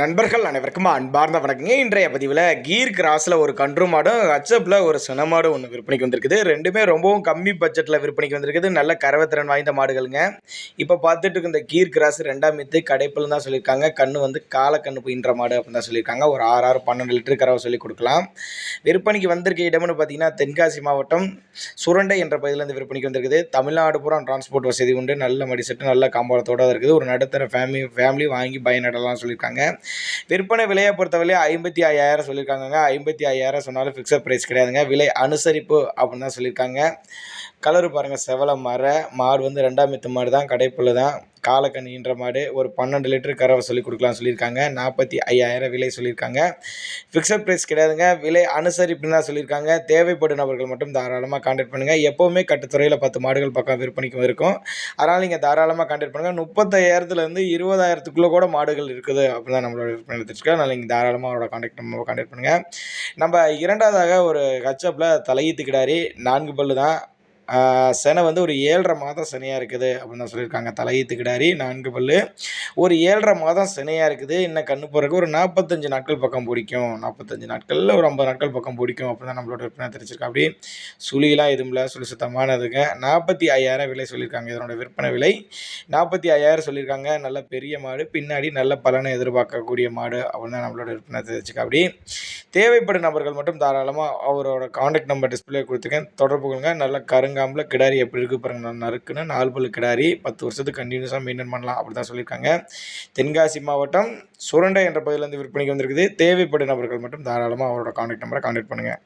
நண்பர்கள் அனைவருக்கும் அன்பார்ந்த வணக்கங்க. இன்றைய பதிவில் கீர் கிராஸில் ஒரு கன்று மாடும் ஹச்சப்பில் ஒரு சின மாடும் ஒன்று விற்பனைக்கு வந்திருக்குது. ரெண்டுமே ரொம்பவும் கம்மி பட்ஜெட்டில் விற்பனைக்கு வந்திருக்குது. நல்ல கரவத்திறன் வாய்ந்த மாடுகளுங்க. இப்போ பார்த்துட்டு இருக்க இந்த கீர் கிராஸ் ரெண்டாம் மித்து கடைப்பில் தான் சொல்லியிருக்காங்க. கன்று வந்து காலக்கண்ணு புயின்ற மாடு அப்படின்னு தான் சொல்லியிருக்காங்க. ஒரு ஆறு ஆறு பன்னெண்டு லிட்டர் கறவை சொல்லி கொடுக்கலாம். விற்பனைக்கு வந்திருக்க இடம்னு பார்த்தீங்கன்னா தென்காசி மாவட்டம் சுரண்டை என்ற பகுதியிலேருந்து விற்பனைக்கு வந்திருக்குது. தமிழ்நாடு பூரா டிரான்ஸ்போர்ட் வசதி உண்டு. நல்ல மடி செட்டு நல்ல காம்பளத்தோடு இருக்குது. ஒரு நடுத்தர ஃபேமிலி ஃபேமிலி வாங்கி பயனடலாம் சொல்லியிருக்காங்க. விற்பனை விலையை பொறுத்தவரை ஐம்பத்தி ஐயாயிரம் சொல்லியிருக்காங்கங்க. ஐம்பத்தி ஐயாயிரம் சொன்னாலும் ஃபிக்ஸட் ப்ரைஸ் கிடையாதுங்க. விலை அனுசரிப்பு அப்படின்னு தான் சொல்லியிருக்காங்க. கலரு பாருங்கள் செவலை மர மாடு வந்து ரெண்டாம் மித்து மாடு தான் கடைப்புள்ள தான். காலக்கணின்ற மாடு ஒரு பன்னெண்டு லிட்டர் கறவை சொல்லி கொடுக்கலாம் சொல்லியிருக்காங்க. நாற்பத்தி ஐயாயிரம் விலை சொல்லியிருக்காங்க. ஃபிக்ஸட் ப்ரைஸ் கிடையாதுங்க. விலை அனுசரிப்புன்னு தான் சொல்லியிருக்காங்க. தேவைப்படும் நபர்கள் மட்டும் தாராளமாக கான்டாக்ட் பண்ணுங்கள் எப்போவுமே கட்டுத்துறையில் பத்து மாடுகள் பக்கம் விற்பனைக்கு இருக்கும். அதனால் நீங்கள் தாராளமாக கான்டாக்ட் பண்ணுங்கள் முப்பத்தாயிரத்துலேருந்து இருபதாயிரத்துக்குள்ளே கூட மாடுகள் இருக்குது அப்படின்னு தான் நம்மளோட விற்பனை எடுத்துருக்கோம் அதனால் நீங்கள் தாராளமாக அவரோட கான்டாக்ட் நம்ம கான்டாக்ட் பண்ணுங்கள் நம்ம இரண்டாவதாக ஒரு ஹச்சப்பில் தலையீத்து கிடாரி நான்கு பல்லு தான். சனை வந்து ஒரு ஏழரை மாதம் சினையாக இருக்குது அப்படின்னு தான் சொல்லியிருக்காங்க. தலையீத்து கிடாரி நான்கு பல்லு. ஒரு ஏழரை மாதம் சினையாக இருக்குது. இன்னும் கண்ணு போகிறக்கு ஒரு நாற்பத்தஞ்சு நாட்கள் பக்கம் பிடிக்கும். நாற்பத்தஞ்சு நாட்களில் ஒரு ஐம்பது நாட்கள் பக்கம் பிடிக்கும் அப்படின்னு தான் நம்மளோட விற்பனை தெரிஞ்சிருக்கோம் அப்படி சுழிலாம் எதுவும் இல்லை சுழி சுத்தமானதுங்க. நாற்பத்தி ஐயாயிரம் விலை சொல்லியிருக்காங்க. இதனோட விற்பனை விலை நாற்பத்தி ஐயாயிரம் சொல்லியிருக்காங்க. நல்ல பெரிய மாடு பின்னாடி நல்ல பலனை எதிர்பார்க்கக்கூடிய மாடு அப்படின்னு தான் நம்மளோட விற்பனை தெரிஞ்சுக்க அப்படி தேவைப்படும் நபர்கள் மட்டும் தாராளமாக அவரோட காண்டாக்ட் நம்பர் டிஸ்பிளே கொடுத்துருக்கேன் தொடர்பு கொள்ளுங்க. நல்ல கருங்காம்பில் கிடாரி எப்படி இருக்குது பாருங்க நறுக்குன்னு நாலு பல்லு கிடாரி பத்து வருஷத்துக்கு கண்டினியூஸாக மெயின்டைன் பண்ணலாம் அப்படி தான் சொல்லியிருக்காங்க. தென்காசி மாவட்டம் சுரண்டை என்ற பகுதியிலேருந்து விற்பனைக்கு வந்திருக்குது. தேவைப்படும் நபர்கள் மட்டும் தாராளமாக அவரோட காண்டாக்ட் நம்பரை காண்டாக்ட் பண்ணுங்கள்